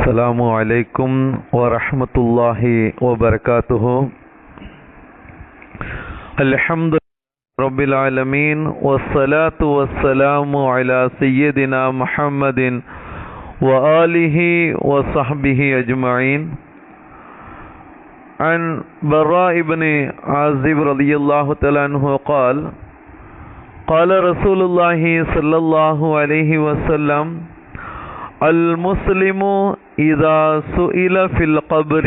السلام عليكم ورحمة الله وبركاته. الحمد لله رب العالمين والصلاة والسلام على سيدنا محمد وآله وصحبه أجمعين. عن براء بن عازب رضي الله تعالى عنه قال قال رسول الله صلى الله عليه وسلم المسلم إذا سئل في القبر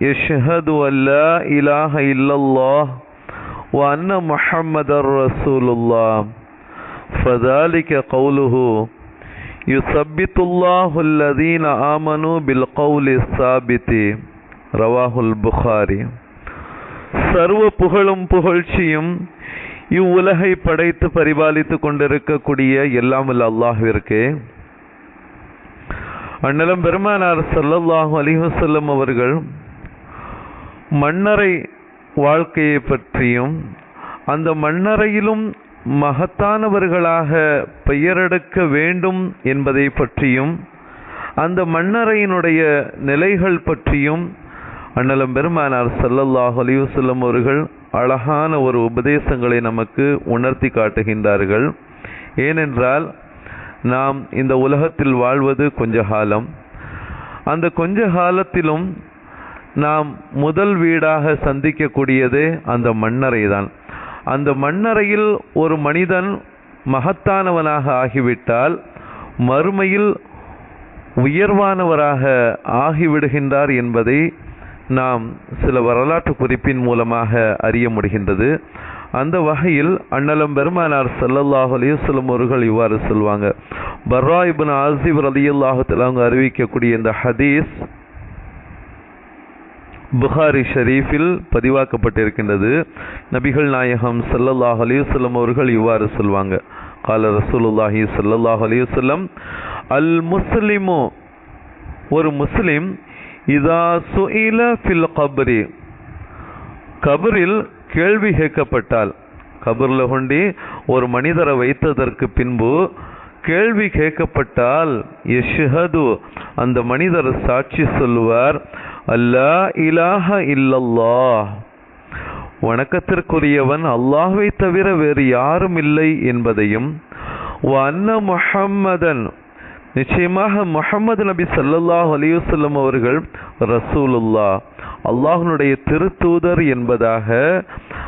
يشهد أن لا إله إلا الله وأن محمد رسول الله فذلك قوله يثبت الله الذين آمنوا بالقول الثابت رواه البخاري சர்வ புகழும் புகழ்ச்சியும் இவ்வுலகை படைத்து பரிபாலித்து கொண்டிருக்கக்கூடிய எல்லாம் வல்ல அல்லாஹ்விற்கு அண்ணலம் பெருமானார் சல்லல்லாஹு அலைஹி அவர்கள் மன்னரை வாழ்க்கையை பற்றியும் அந்த மன்னரையிலும் மகத்தானவர்களாக பெயரெடுக்க வேண்டும் என்பதை பற்றியும் அந்த மன்னரையினுடைய நிலைகள் பற்றியும் அண்ணலம் பெருமானார் ஸல்லல்லாஹு அலிவசல்லம் அவர்கள் அழகான ஒரு உபதேசங்களை நமக்கு உணர்த்தி காட்டுகின்றார்கள். ஏனென்றால் நாம் இந்த உலகத்தில் வாழ்வது கொஞ்ச காலம். அந்த கொஞ்ச காலத்திலும் நாம் முதல் வீடாக சந்திக்கக்கூடியது அந்த மண்ணறை தான் அந்த மண்ணறையில் ஒரு மனிதன் மகத்தானவனாக ஆகிவிட்டால் மறுமையில் உயர்வானவராக ஆகிவிடுகின்றார் என்பதை நாம் சில வரலாற்று குறிப்பின் மூலமாக அறிய முடிகின்றது. அந்த வகையில் அண்ணலம் பெருமானார் ஸல்லல்லாஹு அலைஹி அவர்கள் இவ்வாறு சொல்வாங்க. பர்ரா இப்னு ஆசிப் ரலியல்லாஹு அவங்க அறிவிக்கக்கூடிய இந்த ஹதீஸ் புகாரி ஷரீஃபில் பதிவாக்கப்பட்டிருக்கின்றது. நபிகள் நாயகம் ஸல்லல்லாஹு அலைஹி அவர்கள் இவ்வாறு சொல்வாங்க. கால ரசூலுல்லாஹி ஸல்லல்லாஹு அலைஹி அல் முஸ்லிமோ ஒரு முஸ்லிம் இதா சுயில ஃபில் கபரி கபரில் கேள்வி கேட்கப்பட்டால் கபூரில் கொண்டி ஒரு மனிதரை வைத்ததற்கு பின்பு கேள்வி கேட்கப்பட்டால் எஷ்ஹது அந்த மனிதர் சாட்சி சொல்லுவார் அல்லா இலாஹ இல்லல்லா வணக்கத்திற்குரியவன் அல்லாஹை தவிர வேறு யாரும் இல்லை என்பதையும் அன்ன முஹம்மதன் நிச்சயமாக முஹம்மது நபி சல்லல்லாஹு அலைஹி வஸல்லம் அவர்கள் ரசூலுல்லா அல்லாஹனுடைய திருத்தூதர் என்பதாக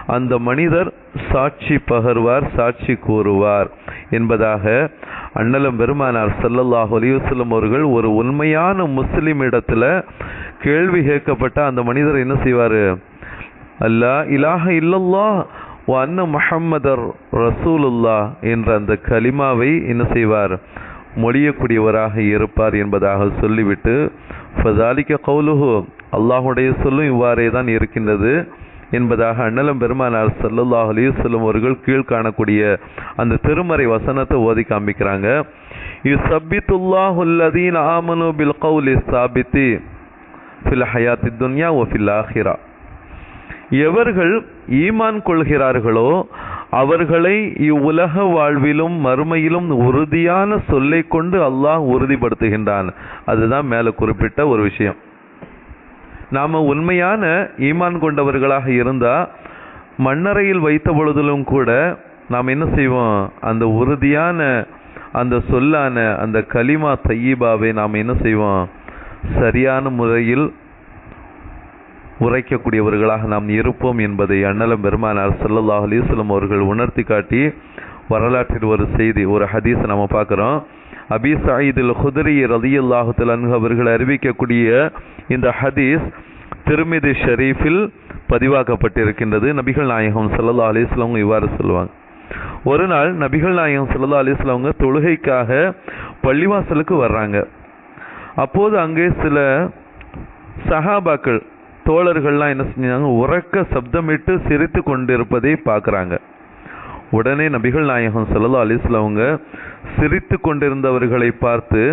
அந்த மனிதர் சாட்சி பகர்வார் சாட்சி கூறுவார் என்பதாக அண்ணலம் பெருமானார் சல்லல்லாஹ் அலைஹி அவர்கள் ஒரு உண்மையான முஸ்லீம் இடத்துல கேள்வி கேட்கப்பட்ட அந்த மனிதர் என்ன செய்வார்? அல்லா இலாஹ இல்லல்லா வ அன்ன முஹம்மதர் ரசூலுல்லா என்ற அந்த கலிமாவை என்ன செய்வார்? மொழியக்கூடியவராக இருப்பார் என்பதாக சொல்லிவிட்டு ஃபதாலிக்க கவுலுஹு அல்லாஹுடைய சொல்லும் இவ்வாறே தான் இருக்கின்றது என்பதாக அண்ணலம் பெருமானார் சல்லுல்லாஹ் அலி சொல்லும் அவர்கள் கீழ் காணக்கூடிய அந்த திருமறை வசனத்தை ஓதி காமிக்கிறாங்க யுசப்பித்துல்லாஹுல்லதீன் ஆமனு பில் கவுலி சாபித்தி ஃபில் ஹயாத்தி துன்யா ஓ ஃபில் ஆஹிரா எவர்கள் ஈமான் கொள்கிறார்களோ அவர்களை இவ்வுலக வாழ்விலும் மறுமையிலும் உறுதியான சொல்லை கொண்டு அல்லாஹ் உறுதிப்படுத்துகின்றான். அதுதான் மேலே குறிப்பிட்ட ஒரு விஷயம். நாம் உண்மையான ஈமான் கொண்டவர்களாக இருந்தால் மண்ணறையில் வைத்த பொழுதிலும் கூட நாம் என்ன செய்வோம்? அந்த உறுதியான அந்த சொல்லான அந்த கலிமா தையீபாவை நாம் என்ன செய்வோம்? சரியான முறையில் உரைக்கக்கூடியவர்களாக நாம் இருப்போம் என்பதை அண்ணலம் பெருமானார் சல்லல்லாஹ் அலிஸ்லம் அவர்கள் உணர்த்தி காட்டி வரலாற்றில் ஒரு செய்தி ஒரு ஹதீஸ் நம்ம பார்க்குறோம். அபி சாயிதில் ஹுதரி ரதியுல்லாஹு தலன்ஹு அவர்கள் அறிவிக்கக்கூடிய இந்த ஹதீஸ் திருமிதி ஷெரீஃபில் பதிவாக்கப்பட்டிருக்கின்றது. நபிகள் நாயகம் சல்லல்லா அலிஸ்லவங்க இவ்வாறு சொல்லுவாங்க. ஒரு நாள் நபிகள் நாயகம் சல்லல்லா அலிஸ்லவங்க தொழுகைக்காக பள்ளிவாசலுக்கு வர்றாங்க. அப்போது அங்கே சில சஹாபாக்கள் தோழர்கள்லாம் என்ன செஞ்சாங்க? உறக்க சப்தமிட்டு சிரித்து கொண்டிருப்பதை பார்க்குறாங்க. உடனே நபிகள் நாயகம் சல்லா அலிஸ்லவங்க சிரித்து கொண்டிருந்தவர்களை பார்த்து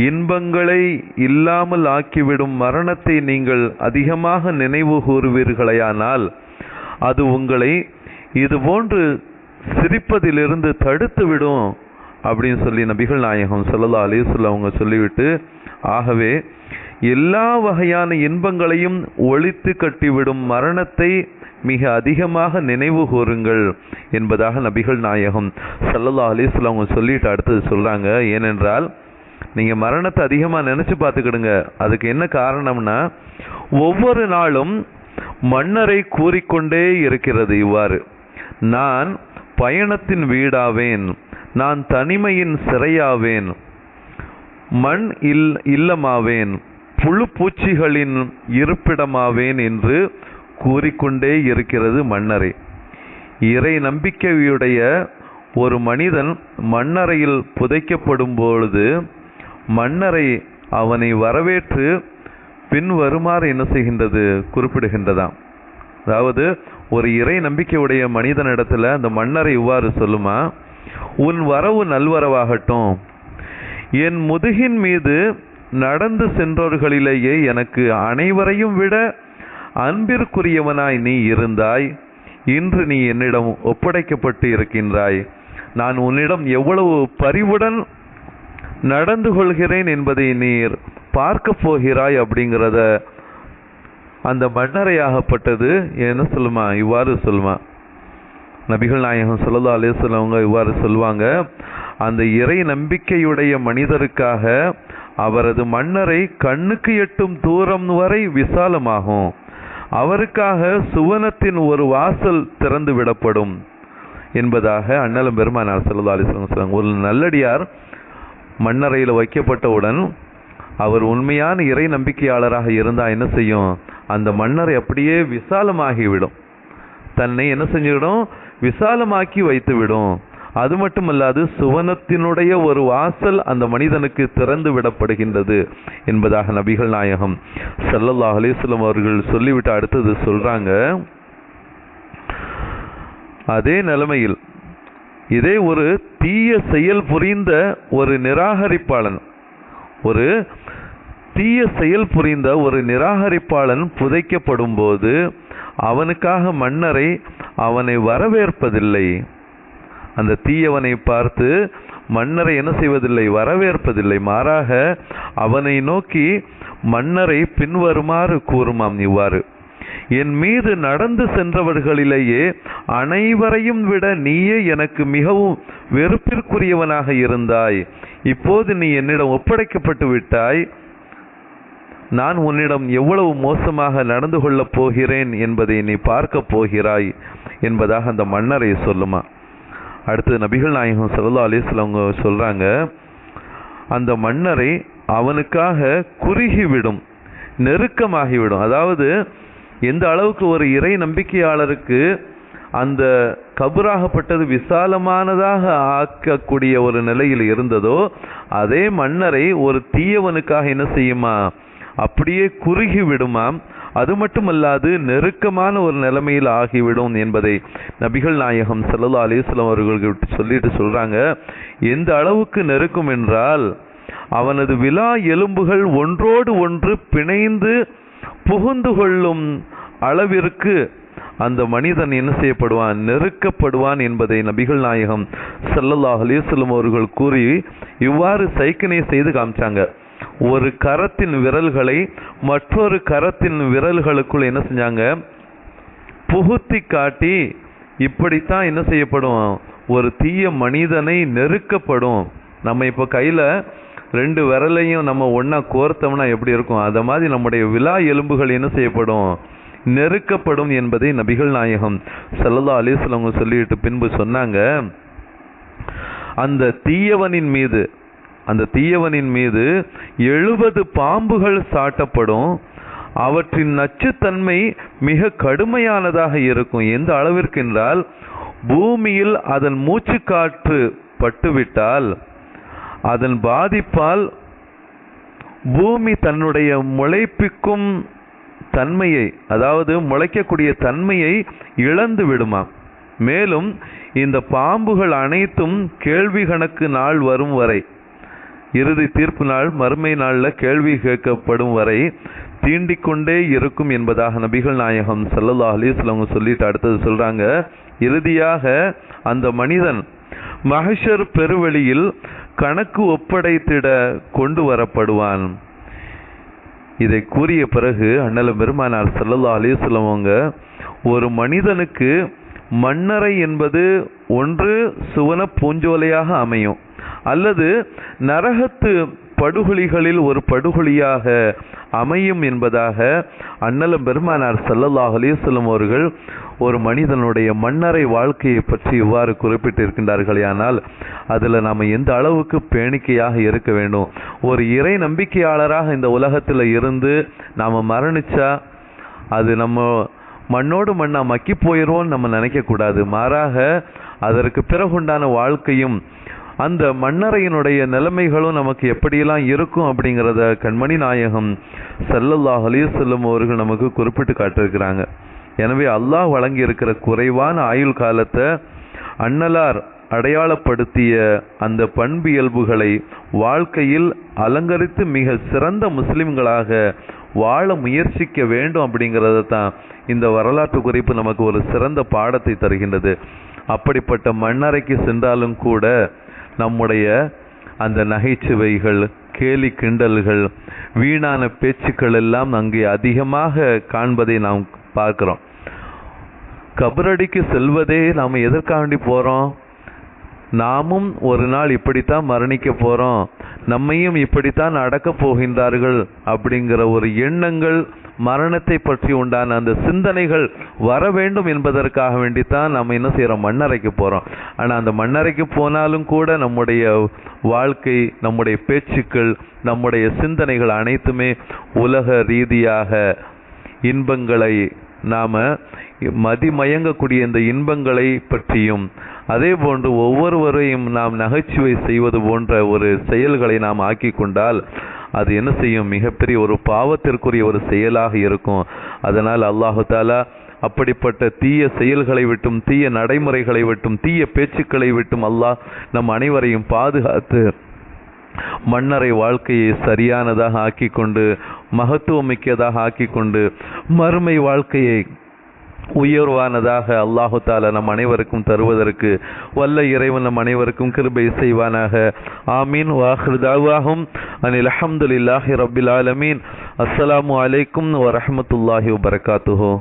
இன்பங்களை இல்லாமல் ஆக்கிவிடும் மரணத்தை நீங்கள் அதிகமாக நினைவு கூறுவீர்களையானால் அது உங்களை இது போன்று சிரிப்பதிலிருந்து தடுத்து விடும் அப்படின்னு சொல்லி நபிகள் நாயகம் சொல்லலா அலிசுல்ல அவங்க சொல்லிவிட்டு ஆகவே எல்லா வகையான இன்பங்களையும் ஒழித்து கட்டிவிடும் மரணத்தை மிக அதிகமாக நினைவு கூறுங்கள் என்பதாக நபிகள் நாயகம் சல்லல்லா அலிஸ்லாம் அவங்க சொல்லிட்டு அடுத்தது சொல்கிறாங்க ஏனென்றால் நீங்கள் மரணத்தை அதிகமாக நினச்சி பார்த்துக்கிடுங்க. அதுக்கு என்ன காரணம்னா ஒவ்வொரு நாளும் மன்னரை கூறிக்கொண்டே இருக்கிறது இவ்வாறு. நான் பயணத்தின் வீடாவேன். நான் தனிமையின் சிறையாவேன். மண் இல் இல்லமாவேன். புழு பூச்சிகளின் இருப்பிடமாவேன் என்று கூறிக்கொண்டே இருக்கிறது மன்னரை. இறை நம்பிக்கையுடைய ஒரு மனிதன் மண்ணறையில் புதைக்கப்படும் பொழுது மன்னரை அவனை வரவேற்று பின் வருமாறு என்ன செய்கின்றது? குறிப்பிடுகின்றதாம். அதாவது ஒரு இறை நம்பிக்கையுடைய மனிதனிடத்தில் அந்த மன்னரை இவ்வாறு சொல்லுமா உன் வரவு நல்வரவாகட்டும். என் முதுகின் மீது நடந்து சென்றோர்களிலேயே எனக்கு அனைவரையும் விட அன்பிற்குரியவனாய் நீ இருந்தாய். இன்று நீ என்னிடம் ஒப்படைக்கப்பட்டு இருக்கின்றாய் நான் உன்னிடம் எவ்வளவு பரிவுடன் நடந்து கொள்கிறேன் என்பதை நீர் பார்க்க போகிறாய் அப்படிங்கிறத அந்த மன்னரையாகப்பட்டது. என்ன சொல்லுமா? இவ்வாறு சொல்லுமா? நபிகள் நாயகம் சொல்லா சொல்லவங்க இவ்வாறு சொல்லுவாங்க. அந்த இறை நம்பிக்கையுடைய மனிதருக்காக அவரது மன்னரை கண்ணுக்கு எட்டும் தூரம் வரை விசாலமாகும். அவருக்காக சுவனத்தின் ஒரு வாசல் திறந்து விடப்படும். என்பதாக அண்ணலம் பெருமானார் சல்லா அலிஸ்லாம் ஒரு நல்லடியார் மண்ணறையில் வைக்கப்பட்டவுடன் அவர் உண்மையான இறை நம்பிக்கையாளராக இருந்தால் என்ன செய்யும்? அந்த மன்னரை அப்படியே விசாலமாகிவிடும். தன்னை என்ன செஞ்சுவிடும்? விசாலமாக்கி வைத்து விடும் அது மட்டுமல்லாது சுவனத்தினுடைய ஒரு வாசல் அந்த மனிதனுக்கு திறந்து விடப்படுகின்றது என்பதாக நபிகள் நாயகம் சல்லல்லா அலிஸ்லம் அவர்கள் சொல்லிவிட்டு அடுத்தது சொல்றாங்க அதே நிலைமையில் இதே ஒரு தீய செயல் புரிந்த ஒரு நிராகரிப்பாளன் ஒரு தீய செயல் புரிந்த ஒரு நிராகரிப்பாளன் புதைக்கப்படும் போது அவனுக்காக மன்னரை அவனை வரவேற்பதில்லை. அந்த தீயவனை பார்த்து மன்னரை என்ன செய்வதில்லை வரவேற்பதில்லை. மாறாக அவனை நோக்கி மன்னரை பின்வருமாறு கூறுமாம் இவ்வாறு. என் மீது நடந்து சென்றவர்களிலேயே அனைவரையும் விட நீயே எனக்கு மிகவும் வெறுப்பிற்குரியவனாக இருந்தாய். இப்போது நீ என்னிடம் ஒப்படைக்கப்பட்டு விட்டாய். நான் உன்னிடம் எவ்வளவு மோசமாக நடந்து கொள்ளப் போகிறேன் என்பதை நீ பார்க்கப் போகிறாய் என்பதாக அந்த மன்னரை சொல்லுமா. அடுத்து நபிகள் நாயகம் சல்லா அலிஸ்லவங்க சொல்கிறாங்க அந்த மன்னரை அவனுக்காக குறுகிவிடும் நெருக்கமாகிவிடும். அதாவது எந்த அளவுக்கு ஒரு இறை நம்பிக்கையாளருக்கு அந்த கபராகப்பட்டது விசாலமானதாக ஆக்கக்கூடிய ஒரு நிலையில் இருந்ததோ அதே மன்னரை ஒரு தீயவனுக்காக என்ன செய்யுமா? அப்படியே குறுகி விடுமாம் அது மட்டுமல்லாது நெருக்கமான ஒரு நிலைமையில் ஆகிவிடும் என்பதை நபிகள் நாயகம் சல்லா அலிஸ்லாம் அவர்களுக்கு சொல்லிட்டு சொல்றாங்க. எந்த அளவுக்கு நெருக்கும் என்றால் அவனது விழா எலும்புகள் ஒன்றோடு ஒன்று பிணைந்து புகுந்து கொள்ளும் அளவிற்கு அந்த மனிதன் என்ன செய்யப்படுவான்? நெருக்கப்படுவான் என்பதை நபிகள் நாயகம் சல்லல்லாஹ் அலிஸ்லம் அவர்கள் கூறி இவ்வாறு சைக்கனை செய்து காமிச்சாங்க. ஒரு கரத்தின் விரல்களை மற்றொரு கரத்தின் விரல்களுக்குள் என்ன செஞ்சாங்க? புகுத்தி காட்டி இப்படித்தான் என்ன செய்யப்படும்? ஒரு தீய மனிதனை நெருக்கப்படும். நம்ம இப்போ கையில் ரெண்டு விரலையும் நம்ம ஒன்றா கோர்த்தோம்னா எப்படி இருக்கும்? அதை மாதிரி நம்முடைய விழா எலும்புகள் என்ன செய்யப்படும்? நெருக்கப்படும் என்பதை நபிகள் நாயகம் சல்லல்லா அலிஸ்லவங்க சொல்லிட்டு பின்பு சொன்னாங்க. அந்த தீயவனின் மீது அந்த தீயவனின் மீது எழுபது பாம்புகள் சாட்டப்படும். அவற்றின் நச்சுத்தன்மை மிக கடுமையானதாக இருக்கும். எந்த அளவிற்கு என்றால் பூமியில் அதன் மூச்சுக்காற்று பட்டுவிட்டால் அதன் பாதிப்பால் பூமி தன்னுடைய முளைப்பிக்கும் தன்மையை அதாவது முளைக்கக்கூடிய தன்மையை இழந்து விடுமா? மேலும் இந்த பாம்புகள் அனைத்தும் கேள்வி கணக்கு நாள் வரும் வரை இறுதி தீர்ப்பு நாள் மறுமை நாளில் கேள்வி கேட்கப்படும் வரை தீண்டிக்கொண்டே இருக்கும் என்பதாக நபிகள் நாயகம் சல்லல்லா அலிஸ்லாம் சொல்லிட்டு அடுத்தது சொல்றாங்க. இறுதியாக அந்த மனிதன் மகஷர் பெருவெளியில் கணக்கு ஒப்படைத்திட கொண்டு வரப்படுவான். இதை கூறிய பிறகு அண்ணல பெருமானார் ஸல்லல்லாஹு அலிஸ்லவங்க ஒரு மனிதனுக்கு மன்னரை என்பது ஒன்று சுவன பூஞ்சோலையாக அமையும். அல்லது நரகத்து படுகொலிகளில் ஒரு படுகொலியாக அமையும் என்பதாக அண்ணலம் பெருமானார் சல்லல்லாஹ் அலிசல்லம் அவர்கள் ஒரு மனிதனுடைய மண்ணறை வாழ்க்கையை பற்றி இவ்வாறு குறிப்பிட்டிருக்கின்றார்கள் ஆனால் அதில் நாம் எந்த அளவுக்கு பேணிக்கையாக இருக்க வேண்டும்? ஒரு இறை நம்பிக்கையாளராக இந்த உலகத்தில் இருந்து நாம் மரணிச்சா அது நம்ம மண்ணோடு மண்ணா மக்கி போயிடுவோம்னு நம்ம நினைக்கக்கூடாது. மாறாக அதற்கு பிறகுண்டான வாழ்க்கையும் அந்த மன்னரையினுடைய நிலைமைகளும் நமக்கு எப்படியெல்லாம் இருக்கும் அப்படிங்கிறத கண்மணி நாயகம் ஸல்லல்லாஹு அலைஹி அவர்கள் நமக்கு குறிப்பிட்டு காட்டியிருக்கிறாங்க. எனவே அல்லாஹ் வழங்கி இருக்கிற குறைவான ஆயுள் காலத்தை அன்னலார் அடையாளப்படுத்திய அந்த பண்பியல்புகளை வாழ்க்கையில் அலங்கரித்து மிக சிறந்த முஸ்லிம்களாக வாழ முயற்சிக்க வேண்டும் அப்படிங்கிறத தான் இந்த வரலாற்று குறிப்பு நமக்கு ஒரு சிறந்த பாடத்தை தருகின்றது. அப்படிப்பட்ட மண்ணறைக்கு சென்றாலும் கூட நம்முடைய அந்த நகைச்சுவைகள் கேலி கிண்டல்கள் வீணான பேச்சுக்கள் எல்லாம் அங்கே அதிகமாக காண்பதை நாம் பார்க்கிறோம். கபரடிக்கு செல்வதே நாம் எதற்காண்டி போறோம்? நாமும் ஒரு நாள் இப்படித்தான் மரணிக்க போறோம். நம்மையும் இப்படித்தான் அடக்கப் போகின்றார்கள் அப்படிங்கிற ஒரு எண்ணங்கள் மரணத்தை பற்றி உண்டான அந்த சிந்தனைகள் வர வேண்டும் என்பதற்காக வேண்டித்தான் நம்ம என்ன செய்கிறோம் மண்ணறைக்கு போகிறோம் ஆனால் அந்த மண்ணறைக்கு போனாலும் கூட நம்முடைய வாழ்க்கை நம்முடைய பேச்சுக்கள் நம்முடைய சிந்தனைகள் அனைத்துமே உலக ரீதியாக இன்பங்களை நாம் மதிமயங்கக்கூடிய இந்த இன்பங்களை பற்றியும் அதே போன்று ஒவ்வொருவரையும் நாம் நகைச்சுவை செய்வது போன்ற ஒரு செயல்களை நாம் ஆக்கி கொண்டால் அது என்ன செய்யும்? மிகப்பெரிய ஒரு பாவத்திற்குரிய ஒரு செயலாக இருக்கும். அதனால் அல்லாஹு தாலா அப்படிப்பட்ட தீய செயல்களை விட்டும் தீய நடைமுறைகளை விட்டும் தீய பேச்சுக்களை விட்டும் அல்லாஹ் நம் அனைவரையும் பாதுகாத்து மன்னரை வாழ்க்கையை சரியானதாக ஆக்கிக் கொண்டு மகத்துவமிக்கதாக ஆக்கி கொண்டு மறுமை வாழ்க்கையை உயர்வானதாக அல்லாஹு தாலா நம் அனைவருக்கும் தருவதற்கு வல்ல இறைவன் நம் அனைவருக்கும் கிருபை செய்வானாக. ஆமீன். வாஹிருதாவாகும் அனில் அஹமதுல்லாஹி ரபில் ஆலமீன். அஸ்ஸலாமு அலைக்கும் வரஹமத்துல்லாஹி வபரகாத்துஹு